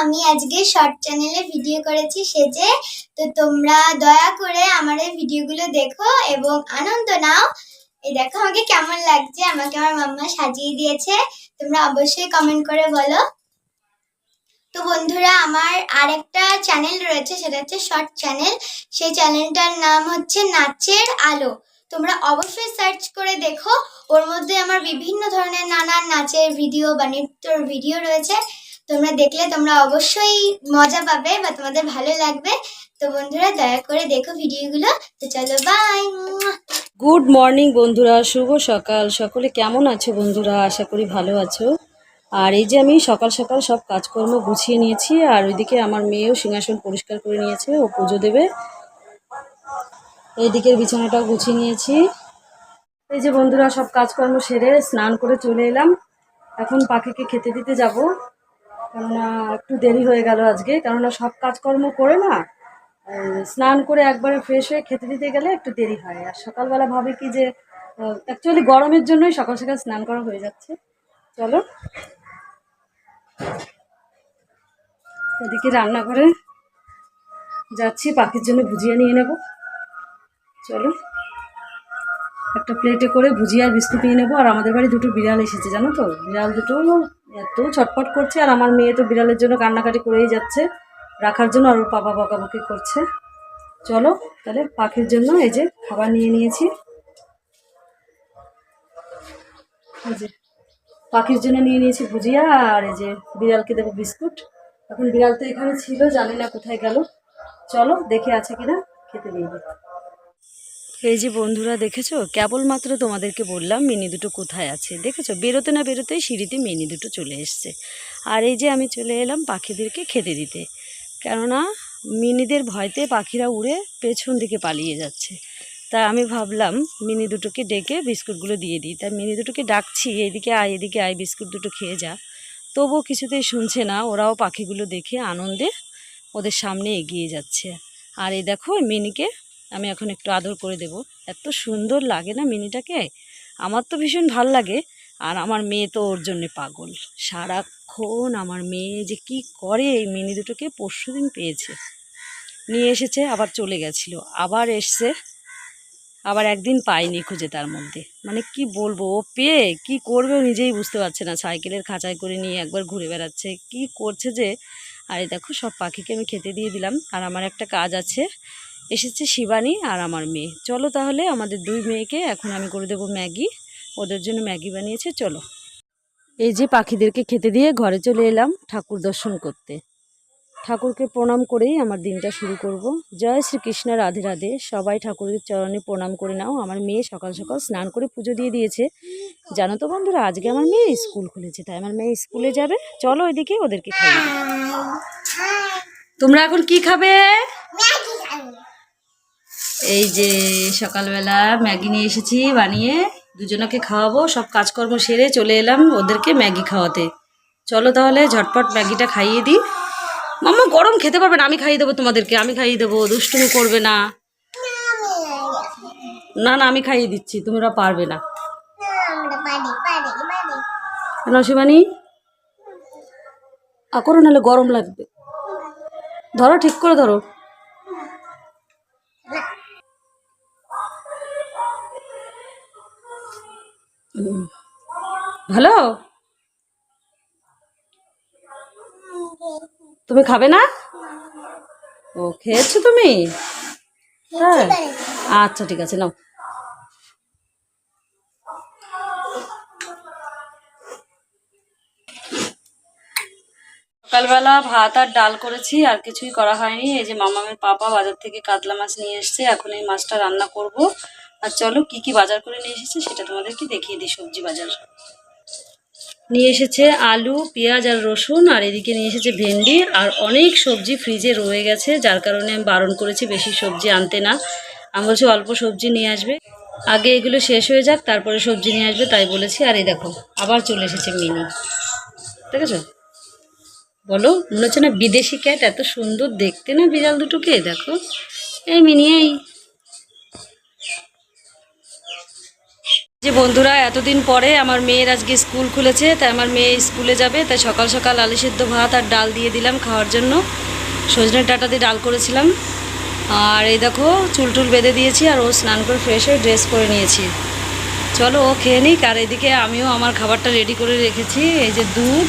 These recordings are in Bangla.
আমি আজকে শর্ট চ্যানেলে ভিডিও করেছি সেজে। তো তোমরা দয়া করে আমার এই ভিডিওগুলো দেখো এবং আনন্দ নাও। এই দেখো আমাকে কেমন লাগছে, আমাকে আমার মাম্মা সাজিয়ে দিয়েছে। তোমরা অবশ্যই কমেন্ট করে বলো। তো বন্ধুরা, আমার আরেকটা চ্যানেল রয়েছে, সেটা হচ্ছে শর্ট চ্যানেল সেই চ্যানেলটার নাম হচ্ছে নাচের আলো। তোমরা অবশ্যই সার্চ করে দেখো। ওর মধ্যে আমার বিভিন্ন ধরনের নানান নাচের ভিডিও বা নৃত্যর ভিডিও রয়েছে। তোমরা দেখলে তোমরা অবশ্যই মজা পাবে বা তোমাদের ভালো লাগবে। তো বন্ধুরা, দয়া করে দেখো ভিডিওগুলো। তো চলো বাই গুড মর্নিং বন্ধুরা। শুভ সকাল। সকলে কেমন আছো বন্ধুরা? আশা করি ভালো আছো। আর এই যে আমি সকাল সকাল সব কাজকর্ম গুছিয়ে নিয়েছি, আর ওইদিকে আমার মেয়েও সিংহাসন পরিষ্কার করে নিয়েছে, ও পুজো দেবে। এই দিকের বিছানাটাও গুছিয়ে নিয়েছি। এই যে বন্ধুরা, সব কাজকর্ম সেরে স্নান করে চলে এলাম। এখন পাখিকে খেতে দিতে যাব। কেননা একটু দেরি হয়ে গেল আজকে, কেননা সব কাজকর্ম করে না স্নান করে একবারে ফ্রেশ হয়ে খেতে দিতে গেলে একটু দেরি হয়। আর সকালবেলা ভাবে কি যে অ্যাকচুয়ালি গরমের জন্যই সকাল সকাল স্নান করা হয়ে যাচ্ছে। চলো। এদিকে রান্নাঘরে যাচ্ছি, পাখির জন্য ভুজিয়া নিয়ে নেব। চলো। একটা প্লেটে করে ভুজিয়া আর বিস্কুট নিয়ে নেব। আর আমাদের বাড়ি দুটো বিড়াল এসেছে, জানো তো? বিড়াল দুটো এত ছটপট করছে, আর আমার মেয়ে তো বিড়ালের জন্য কান্নাকাটি করেই যাচ্ছে, রাখার জন্য, আর ওর পাপা বকাবকি করছে। চলো, তাহলে পাখির জন্য এই যে খাবার নিয়ে নিয়েছি। পাখির জন্য নিয়ে নিয়েছি ভুজিয়া, আর এই যে বিড়ালকে দেবো বিস্কুট। এখন বিড়াল তো এখানে ছিল, জানি না কোথায় গেল। চলো, দেখে আছে কিনা, খেতে দিয়ে দিই এই যে বন্ধুরা দেখেছ, কেবলমাত্র তোমাদেরকে বললাম মিনি দুটো কোথায় আছে। দেখেছ? বেরোতে না বেরোতেই সিঁড়িতে মিনি দুটো চলে এসছে। আর এই যে আমি চলে এলাম পাখিদেরকে খেতে দিতে। কেননা মিনিদের ভয়তে পাখিরা উড়ে পেছন দিকে পালিয়ে যাচ্ছে। তা আমি ভাবলাম মিনি দুটোকে ডেকে বিস্কুটগুলো দিয়ে দিই। তা মিনি দুটোকে ডাকছি এইদিকে আয়, এদিকে আয়, বিস্কুট দুটো খেয়ে যা। তবুও কিছুতেই শুনছে না, ওরাও পাখিগুলো দেখে আনন্দে ওদের সামনে এগিয়ে যাচ্ছে। আর এই দেখো মিনিকে আমি এখন একটু আদর করে দেব। এত সুন্দর লাগে না মিনিটাকে? আমার তো ভীষণ ভালো লাগে। আর আমার মেয়ে তো ওর জন্যে পাগল। সারাক্ষণ আমার মেয়ে যে কি করে এই মিনি দুটোকে পরশু দিন পেয়েছে। নিয়ে এসেছে, আবার চলে গেছিল। আবার এসছে, আবার একদিন পাইনি খুঁজে তার মধ্যে। মানে কি বলব, ও পেয়ে কি করবে ও নিজেই বুঝতে পারছে না। সাইকেলের খাঁচায় করে নিয়ে একবার ঘুরে বেড়াচ্ছে। কি করছে যে? আর দেখো, সব পাখিকে আমি খেতে দিয়ে দিলাম। আর আমার একটা কাজ আছে। এসেছে শিবানী আর আমার মেয়ে। চলো তাহলে আমাদের দুই মেয়েকে এখন আমি করে দেবো ম্যাগি। ওদের জন্য ম্যাগি বানিয়েছে চলো। এই যে পাখিদেরকে খেতে দিয়ে ঘরে চলে এলাম ঠাকুর দর্শন করতে। ঠাকুরকে প্রণাম করেই আমার দিনটা শুরু করব। জয় শ্রীকৃষ্ণ রাধে রাধে। সবাই ঠাকুরের চরণে প্রণাম করে নাও। আমার মেয়ে সকাল সকাল স্নান করে পুজো দিয়ে দিয়েছে। জানো তো বন্ধুরা আজকে আমার মেয়ে স্কুল খুলেছে তাই আমার মেয়ে স্কুলে যাবে। চলো ওইদিকে ওদেরকে খাইয়ে দিই। তোমরা এখন কি খাবে। এই যে সকালবেলা ম্যাগি নিয়ে এসেছি বানিয়ে, দুজনকে খাওয়াবো, সব কাজকর্ম সেরে চলে এলাম ওদেরকে ম্যাগি খাওয়াতে। চলো তাহলে ঝটপট ম্যাগিটা খাইয়ে দিই। মাম্মা, গরম খেতে পারবে না, আমি খাইয়ে দেবো তোমাদেরকে, আমি খাইয়ে দেবো, দুষ্টুমি করবে না। না না, আমি খাইয়ে দিচ্ছি, তোমরা পারবে না। আ করো, নাহলে গরম লাগবে। ধরো, ঠিক করে ধরো। হুম। ভালো? তুমি খাবে না? ও, খেয়েছো তুমি? হ্যাঁ। আচ্ছা ঠিক আছে, নাও। সকালবেলা ভাত আর ডাল করেছি, আর কিছুই করা হয়নি। এই যে মামামের পাপা বাজার থেকে কাতলা মাছ নিয়ে এসেছে, এখন এই মাছটা রান্না করব। আর চলো কি কি বাজার করে নিয়ে এসেছে সেটা তোমাদেরকে দেখিয়ে দিই, সবজি বাজার। নিয়ে এসেছে আলু, পেঁয়াজ আর রসুন, আর এদিকে নিয়ে এসেছে ভেন্ডি, আর অনেক সবজি ফ্রিজে রয়ে গেছে, যার কারণে আমি বারণ করেছি বেশি সবজি আনতে না। আমি বলছি অল্প সবজি নিয়ে আসবে। আগে এগুলো শেষ হয়ে যাক, তারপরে সবজি নিয়ে আসবে, তাই বলেছি। আর এই দেখো, আবার চলে এসেছে মিনি। ঠিক আছে? বলো, মনে হচ্ছে না বিদেশি ক্যাট এত সুন্দর দেখতে না বিড়াল দুটোকে? দেখো, এই মিনি, এই। যে বন্ধুরা, এতদিন পরে আমার মেয়ের আজকে স্কুল খুলেছে, তাই আমার মেয়ে স্কুলে যাবে, তাই সকাল সকাল আলু সিদ্ধ ভাত আর ডাল দিয়ে দিলাম খাওয়ার জন্য। সজনের ডাটা দিয়ে ডাল করেছিলাম। আর এই দেখো, চুল টুল বেঁধে দিয়েছি আর ও স্নান করে ফ্রেশ হয়ে ড্রেস করে নিয়েছি। চলো ও খেয়ে নিক, আর এদিকে আমিও আমার খাবারটা রেডি করে রেখেছি, এই যে দুধ।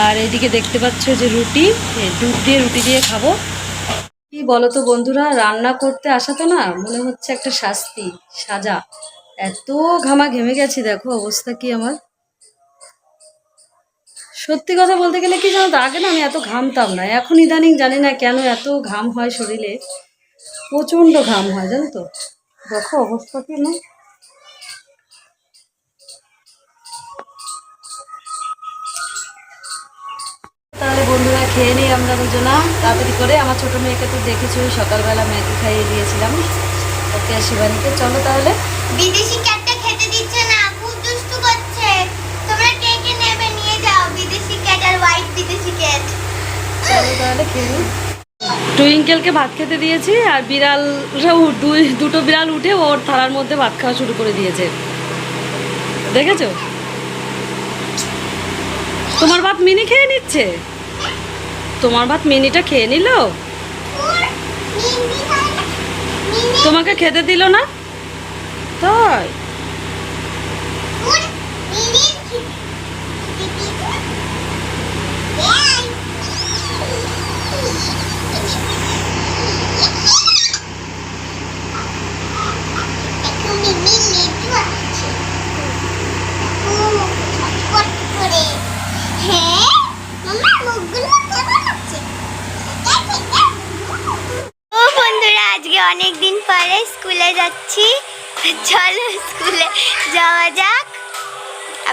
আর এদিকে দেখতে পাচ্ছ যে রুটি দুধ দিয়ে রুটি দিয়ে খাব। কি বলো তো বন্ধুরা, রান্না করতে আসা তো না, মনে হচ্ছে একটা শাস্তি, সাজা। এত ঘামা ঘেমে গেছি, দেখো অবস্থা কি আমার। সত্যি কথা বলতে গেলে কি জানো তো, আগে না আমি এত ঘামতাম না, এখন ইদানিং জানি না কেন এত ঘাম হয় শরীরে প্রচণ্ড ঘাম হয়, জানো তো। দেখো অবস্থা কি না। তাহলে বন্ধুরা খেয়ে নিই আমরা দুজনা তাড়াতাড়ি করে, আমার ছোট মেয়েকে তো দেখেছি সকালবেলা ম্যাগি খাইয়ে দিয়েছিলাম। ওকে আর শিবানীকে, চলো তাহলে। বিদেশি ক্যাটটা খেতে দিচ্ছে না খুব দুষ্টু করছে। তোমরা কে কে নেবে নিয়ে যাও বিদেশি ক্যাট আর হোয়াইট বিদেশি ক্যাট। তাহলে খেয়ে টুইঙ্কেলকে ভাত খেতে দিয়েছি আর বিড়ালরা উ- দুই দুটো বিড়াল উঠে ওর থালার মধ্যে ভাত খাওয়া শুরু করে দিয়েছে। দেখেছ? তোমার ভাত মিনি খেয়ে নিচ্ছে? তোমার ভাত মিনিটা খেয়ে নিল? তোমাকে খেতে দিল না? তাই?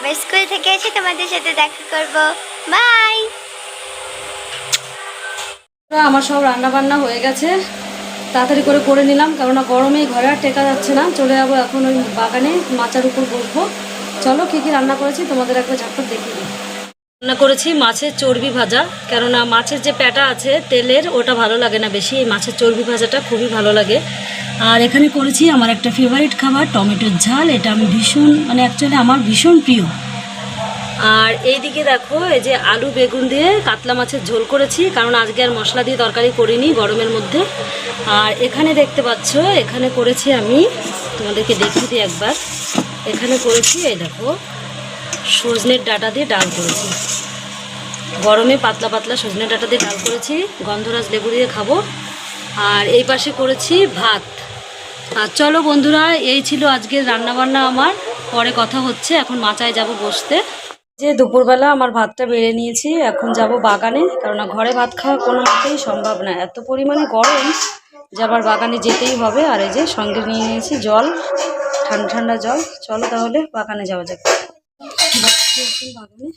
আবার স্কুল থেকে এসে তোমাদের সাথে দেখা করব। বাই! আমার সব রান্না বান্না হয়ে গেছে। তাড়াতাড়ি করে করে নিলাম, কেননা গরমে ঘরে আর টেকা যাচ্ছে না। চলে যাব এখন ওই বাগানে, মাচার উপর বসবো। চলো কী কী রান্না করেছি, তোমাদের একবার ঝটপট দেখিয়ে দিই। রান্না করেছি মাছের চর্বি ভাজা, কেননা মাছের যে প্যাটা আছে তেলের, ওটা ভালো লাগে না বেশি। এই মাছের চর্বি ভাজাটা খুবই ভালো লাগে। আর এখানে করেছি আমার একটা ফেভারিট খাবার, টমেটোর ঝাল। এটা আমি ভীষণ মানে অ্যাকচুয়ালি আমার ভীষণ প্রিয়। আর এইদিকে দেখো, এই যে আলু বেগুন দিয়ে কাতলা মাছের ঝোল করেছি, কারণ আজকে আর মশলা দিয়ে তরকারি করিনি গরমের মধ্যে। আর এখানে দেখতে পাচ্ছ, এখানে করেছি আমি, তোমাদেরকে দেখিয়ে দিই একবার। এখানে করেছি, এই দেখো, সজনের ডাটা দিয়ে ডাল করেছি। গরমে পাতলা পাতলা সজনে ডাটা দিয়ে ডাল করেছি, গন্ধরাজ লেবু দিয়ে খাব। আর এই পাশে করেছি ভাত। আর চলো বন্ধুরা, এই ছিল আজকের রান্নাবান্না আমার। পরে কথা হচ্ছে, এখন মাচায় যাব বসতে। যে দুপুরবেলা আমার ভাতটা বেড়ে নিয়েছি, এখন যাব বাগানে কারণ ঘরে ভাত খাওয়া কোনো মতেই সম্ভব না। এত পরিমাণে গরম যে আবার বাগানে যেতেই হবে। আর এই যে সঙ্গে নিয়ে নিয়েছি জল, ঠান্ডা ঠান্ডা জল। চলো তাহলে বাগানে যাওয়া যাক। বাগানে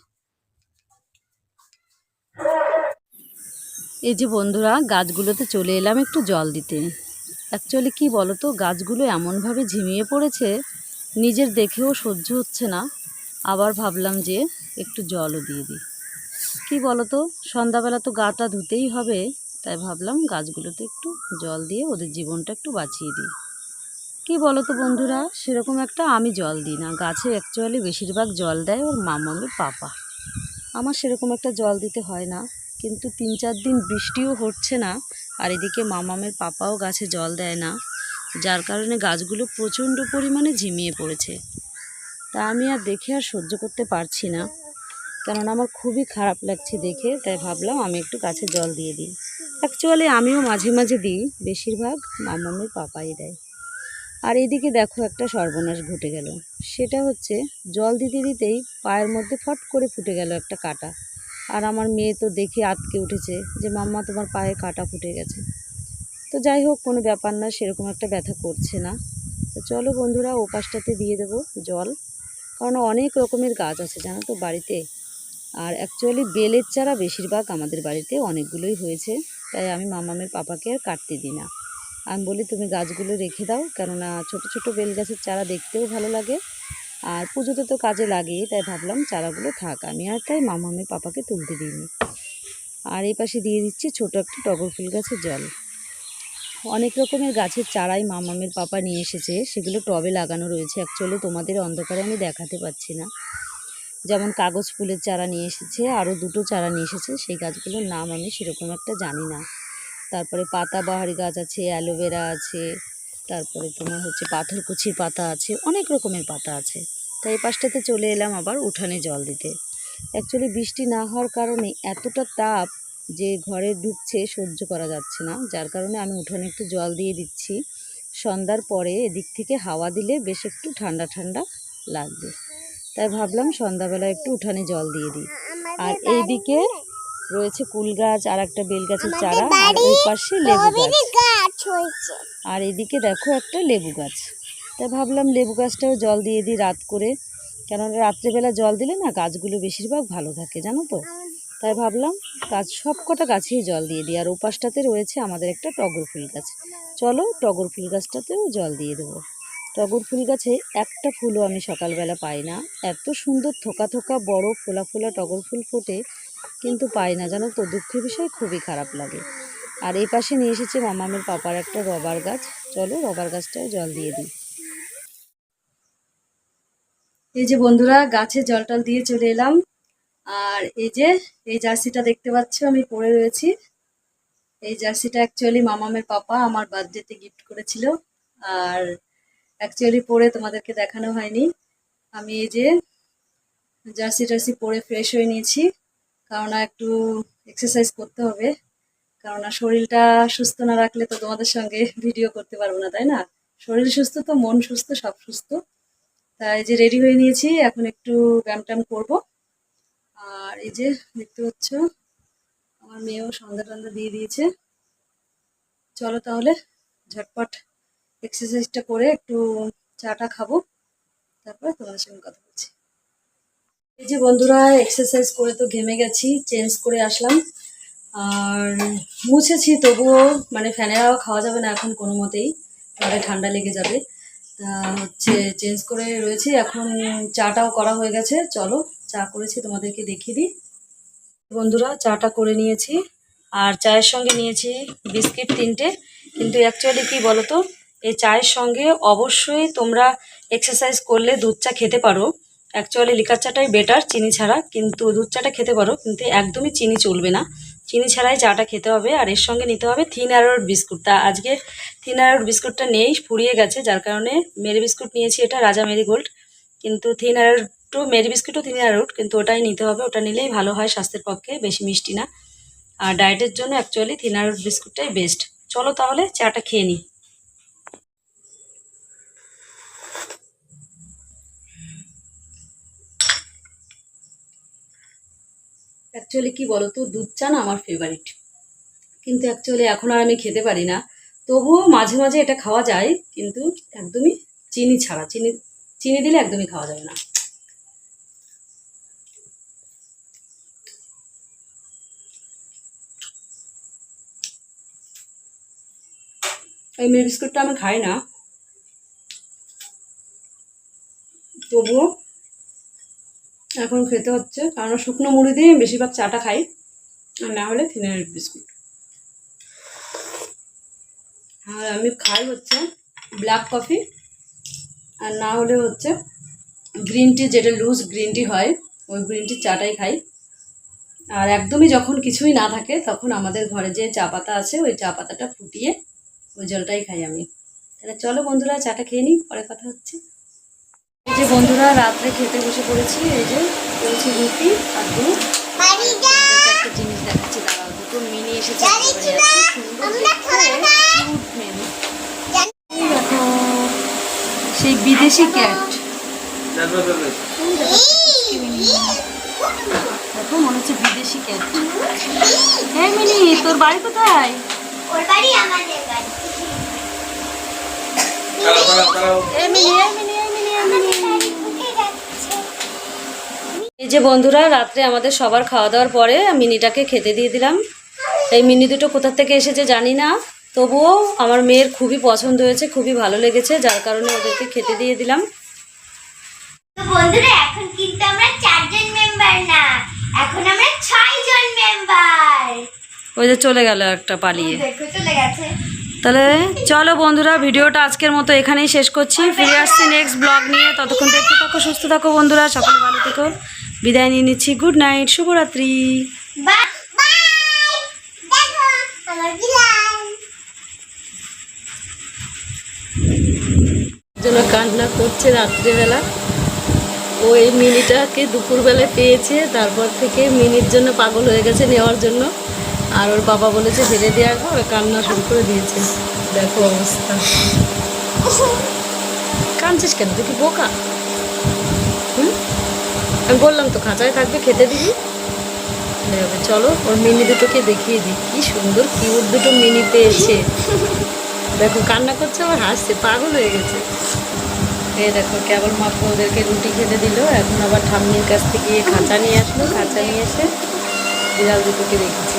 এই যে বন্ধুরা, গাছগুলোতে চলে এলাম একটু জল দিতে। অ্যাকচুয়ালি কি বলো তো গাছগুলো এমনভাবে ঝিমিয়ে পড়েছে, নিজের দেখেও সহ্য হচ্ছে না। আবার ভাবলাম যে একটু জলও দিয়ে দিই। কি বলো তো সন্ধ্যাবেলা তো গাটা ধুতেই হবে, তাই ভাবলাম গাছগুলোতে একটু জল দিয়ে ওদের জীবনটা একটু বাঁচিয়ে দিই। কি বলো তো বন্ধুরা? সেরকম একটা আমি জল দিই না। গাছে অ্যাকচুয়ালি বেশিরভাগ জল দেয় ওর মামামের পাপা। আমার সেরকম একটা জল দিতে হয় না। কিন্তু তিন চার দিন বৃষ্টিও হচ্ছে না। আর এদিকে মামামের পাপাও গাছে জল দেয় না, যার কারণে গাছগুলো প্রচণ্ড পরিমাণে ঝিমিয়ে পড়েছে। তা আমি আর দেখে আর সহ্য করতে পারছি না, কেননা আমার খুবই খারাপ লাগছে দেখে, তাই ভাবলাম আমি একটু গাছে জল দিয়ে দিই। অ্যাকচুয়ালি আমিও মাঝে মাঝে দিই, বেশিরভাগ মামামের পাপাই দেয়। আর এদিকে দেখো একটা সর্বনাশ ঘটে গেল, সেটা হচ্ছে জল দিতে দিতেই পায়ের মধ্যে ফট করে ফুটে গেল একটা কাটা। আর আমার মেয়ে তো দেখে আটকে উঠেছে যে, মাম্মা, তোমার পায়ে কাটা ফুটে গেছে। তো যাই হোক, কোনো ব্যাপার না, সেরকম একটা ব্যথা করছে না। তো চলো বন্ধুরা, ও পাশটাতে দিয়ে দেবো জল। কারণ অনেক রকমের গাছ আছে, জানো তো, বাড়িতে। আর অ্যাকচুয়ালি বেলের চারা বেশিরভাগ আমাদের বাড়িতে অনেকগুলোই হয়েছে। তাই আমি মামামের পাপাকে আর কাটতে দিই না। আমি বলি, তুমি গাছগুলো রেখে দাও, কেননা ছোট ছোট বেল গাছের চারা দেখতেও ভালো লাগে। আর পুজোতে তো কাজে লাগে তাই ভাবলাম চারাগুলো থাক। আমি আর তাই মামামের পাপাকে তুলতে দিইনি। আর এই পাশে দিয়ে দিচ্ছি ছোট একটা টগর ফুল গাছের জল। অনেক রকমের গাছের চারাই মামামের পাপা নিয়ে এসেছে, সেগুলো টবে লাগানো রয়েছে। অ্যাকচুয়ালি তোমাদের অন্ধকারে আমি দেখাতে পাচ্ছি না। যেমন কাগজ ফুলের চারা নিয়ে এসেছে, আরও দুটো চারা নিয়ে এসেছে, সেই গাছগুলোর নাম আমি সেরকম একটা জানি না। তারপরে পাতাবাহারি গাছ আছে, অ্যালোভেরা আছে তারপরে তোমার হচ্ছে পাথরকুচির পাতা আছে, অনেক রকমের পাতা আছে। তাই এই পাশটাতে চলে এলাম আবার উঠানে জল দিতে। অ্যাকচুয়ালি বৃষ্টি না হওয়ার কারণে এতটা তাপ যে ঘরে ঢুকছে সহ্য করা যাচ্ছে না। যার কারণে আমি উঠানে একটু জল দিয়ে দিচ্ছি। সন্ধ্যার পরে এদিক থেকে হাওয়া দিলে বেশ একটু ঠান্ডা ঠান্ডা লাগবে। তাই ভাবলাম সন্ধ্যাবেলা একটু উঠানে জল দিয়ে দিই। আর এইদিকে রয়েছে কুল গাছ আর একটা বেল গাছের চারা, আর ওই পাশে লেবু গাছ। আর এদিকে দেখো একটা লেবু গাছ। তাই ভাবলাম লেবু গাছটাও জল দিয়ে দিই রাত করে। কেননা রাত্রেবেলা জল দিলে না গাছগুলো বেশিরভাগ ভালো থাকে, জানো তো? তাই ভাবলাম গাছ সব কটা গাছেই জল দিয়ে দিই। আর ওপাশটাতে রয়েছে আমাদের একটা টগর ফুল গাছ। চলো টগর ফুল গাছটাতেও জল দিয়ে দেবো। টগর ফুল গাছে একটা ফুলও আমি সকালবেলা পাই না। এত সুন্দর থোকা থোকা বড় ফোলা ফোলা টগর ফুল ফোটে, কিন্তু পাই না, জানো তো? দুঃখের বিষয় খুবই খারাপ লাগে। আর এই পাশে নিয়ে এসেছে মামামের পাপার একটা রবার গাছ। চলো রবার গাছটাও জল দিয়ে দিই। এই যে বন্ধুরা, গাছে জল টল দিয়ে চলে এলাম। আর এই যে, এই জার্সিটা দেখতে পাচ্ছ, আমি পরে রয়েছি। এই জার্সিটা অ্যাকচুয়ালি মামামের পাপা আমার বার্থডেতে গিফট করেছিল। আর অ্যাকচুয়ালি পরে তোমাদেরকে দেখানো হয়নি। আমি এই যে জার্সি টার্সি পরে ফ্রেশ হয়ে নিয়েছি। কারণ একটু এক্সারসাইজ করতে হবে। কারণ শরীরটা সুস্থ না রাখলে তো তোমাদের সঙ্গে ভিডিও করতে পারব না, তাই না? শরীর সুস্থ তো, মন সুস্থ, সব সুস্থ। তাই যে রেডি হয়ে নিয়েছি, এখন একটু ব্যায়াম ট্যাম করব। আর এই যে দেখতে পাচ্ছ, আমার মেয়েও সন্ধ্যা টন্ধা দিয়ে দিয়েছে। চলো তাহলে ঝটপট এক্সারসাইজটা করে একটু চাটা খাব। তারপরে তোমাদের সঙ্গে কথা বলছি। এই যে বন্ধুরা এক্সারসাইজ করে তো ঘেমে গেছি চেঞ্জ করে আসলাম। আর মুছেছি, তবুও মানে ফ্যানের হাওয়া খাওয়া যাবে না এখন কোনো মতেই। ঘরে ঠান্ডা লেগে যাবে। তা হচ্ছে চেঞ্জ করে রয়েছি, এখন চাটাও করা হয়ে গেছে। চলো চা করেছি, তোমাদেরকে দেখিয়ে দিই। বন্ধুরা, চাটা করে নিয়েছি, আর চায়ের সঙ্গে নিয়েছি বিস্কিট তিনটে। কিন্তু অ্যাকচুয়ালি কি বলো তো এই চায়ের সঙ্গে অবশ্যই তোমরা এক্সারসাইজ করলে দুধ চা খেতে পারো। অ্যাকচুয়ালি লিকার চাটাই বেটার চিনি ছাড়া। কিন্তু দুধ চাটা খেতে পারো, কিন্তু একদমই চিনি চলবে না। চিনি ছাড়াই চাটা খেতে হবে, আর এর সঙ্গে নিতে হবে থিন অ্যারোর বিস্কুট। তা আজকে থিন অ্যারোর বিস্কুটটা নেই, ফুরিয়ে গেছে, যার কারণে মেরি বিস্কুট নিয়েছি এটা, রাজা মেরি গোল্ড। কিন্তু থিন অ্যারোর টু মেরি বিস্কুটও থিন অ্যারোট কিন্তু ওটাই নিতে হবে, ওটা নিলেই ভালো হয় স্বাস্থ্যের পক্ষে, বেশি মিষ্টি না। আর ডায়েটের জন্য অ্যাকচুয়ালি থিন অ্যারোট বিস্কুটটাই বেস্ট চলো তাহলে চাটা খেয়ে নিই অ্যাকচুয়ালি কি বলো তো দুধ চা না আমার ফেভারিট কিন্তু অ্যাকচুয়ালি এখন আর আমি খেতে পারি না। তবুও মাঝে মাঝে এটা খাওয়া যায়, কিন্তু একদমই চিনি ছাড়া, চিনি চিনি দিলে একদমই খাওয়া যাবে না। এই মেরি বিস্কুটটা আমি খাই না। তবুও এখন খেতে হচ্ছে। কারণ শুকনো মুড়ি দিয়ে বেশিরভাগ চাটা খাই। আর না হলে থিনের বিস্কুট। আর আমি খাই হচ্ছে ব্ল্যাক কফি আর না হলে হচ্ছে গ্রিন টি যেটা লুজ গ্রিন টি হয়, ওই গ্রিন টির চাটাই খাই। আর একদমই যখন কিছুই না থাকে, তখন আমাদের ঘরে যে চা পাতা আছে, ওই চা পাতাটা ফুটিয়ে ওই জলটাই খাই আমি। তাহলে চলো বন্ধুরা, চাটা খেয়ে নিই, পরে কথা হচ্ছে। বন্ধুরা রাত্রে খেতে বসে পড়েছি এই যে করেছি রুটি আর দুধ। একটা জিনিস দেখাচ্ছি দাঁড়াও দুটো মিনি এসেছে সেই বিদেশি ক্যাট দেখো মনে হচ্ছে বিদেশি ক্যাট হ্যাঁ মিনি তোর বাড়ি কোথায়? ওর বাড়ি আমাদের বাড়ি। এই মিনি এই মিনি এই মিনি এই মিনি বাড়ি উঠে যাচ্ছে এই যে বন্ধুরা রাত্রে আমাদের সবার খাওয়া দাওয়ার পরে মিনিটাকে খেতে দিয়ে দিলাম। এই মিনি দুটো কোথার থেকে এসেছে জানি না তবুও আমার মেয়ের খুবই পছন্দ হয়েছে খুবই ভালো লেগেছে যার কারণে ওদেরকে খেতে দিয়ে দিলাম। বন্ধুরা এখন কিন্তু আমরা চারজন মেম্বার না এখন আমরা ছয় মেম্বার ওই যে চলে গেল একটা পালিয়ে। চলে গেছে। তাহলে চলো বন্ধুরা, ভিডিওটা আজকের মতো এখানেই শেষ করছি। ফিরে আসছি নেক্সট ব্লগ নিয়ে। ততক্ষণ দেখতে থাকো, সুস্থ থাকো বন্ধুরা। সকলে ভালো থেকো। বিদায় নিয়ে নিচ্ছি। গুড নাইট শুভরাত্রি। জন্য কান্না করছে রাত্রেবেলা। ওই মিনিটাকে দুপুরবেলায় পেয়েছে, তারপর থেকে মিনির জন্য পাগল হয়ে গেছে নেওয়ার জন্য। আর ওর বাবা বলেছে, ফেলে আসব ওরা কান্না শুরু করে দিয়েছে। দেখো অবস্থা। কাঁদছিস কেন? তুই কি বোকা? হুম? আমি বললাম তো, খাঁচায় থাকবে, খেতে দিবি। চলো, ওর মিনি দুটোকে দেখিয়ে দিই। কি সুন্দর কিউট দুটো মিনি পেয়েছে দেখো, কান্না করছে, আবার হাসছে, পাগল হয়ে গেছে। এই দেখো, কেবল মাত্র ওদেরকে রুটি খেতে দিল। এখন আবার ঠাম্মির কাছ থেকে খাঁচা নিয়ে আসলো। খাঁচা নিয়ে এসে বিড়াল দুটোকে রেখেছে